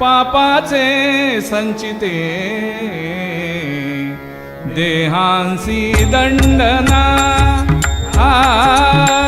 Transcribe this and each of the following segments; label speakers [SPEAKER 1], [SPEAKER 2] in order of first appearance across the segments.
[SPEAKER 1] पापाचे संचिते देहांसी दंडना. आ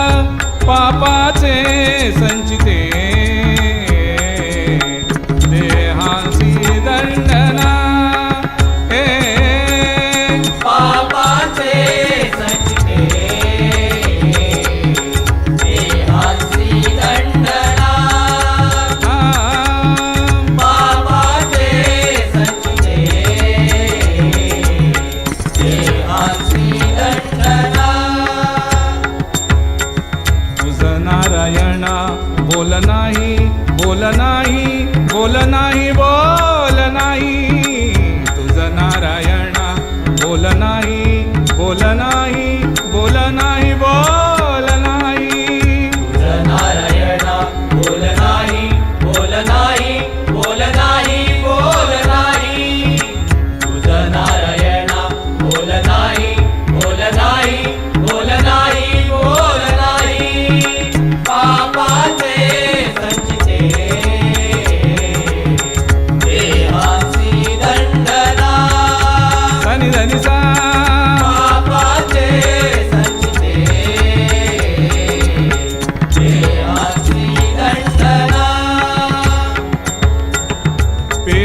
[SPEAKER 1] बोल नाही बोल नाही बोल नाही बोल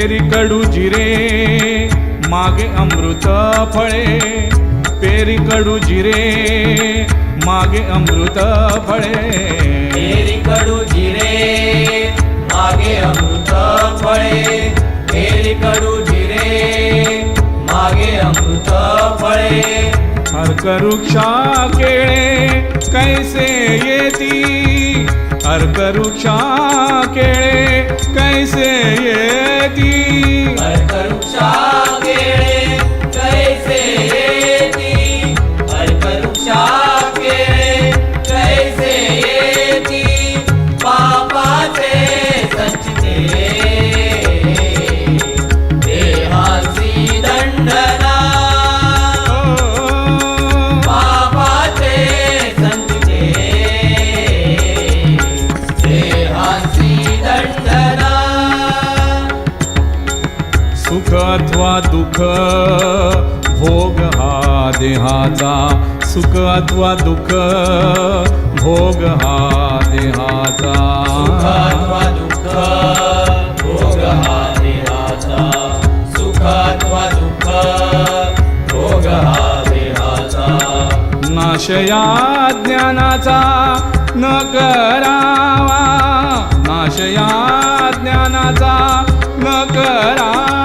[SPEAKER 1] पेरी कडू जिरे मागे अमृत फळे. पेरी कडू जिरे मागे अमृत फळे.
[SPEAKER 2] पेरी कडू जिरे मागे अमृत फळे. पेरी कडू जिरे मागे अमृत फळे.
[SPEAKER 1] अर्क वृक्षा केळे कैसे येती? अर्क वृक्षा देहाचा सुख अथवा दुःख भोग हा देहाचा.
[SPEAKER 2] अथवा दुःख भोग हा देहाचा. सुख अथवा दुःख भोग हा देहाचा.
[SPEAKER 1] नाशया ज्ञानाचा न करावा. नाशया ज्ञानाचा न करावा.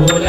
[SPEAKER 1] 원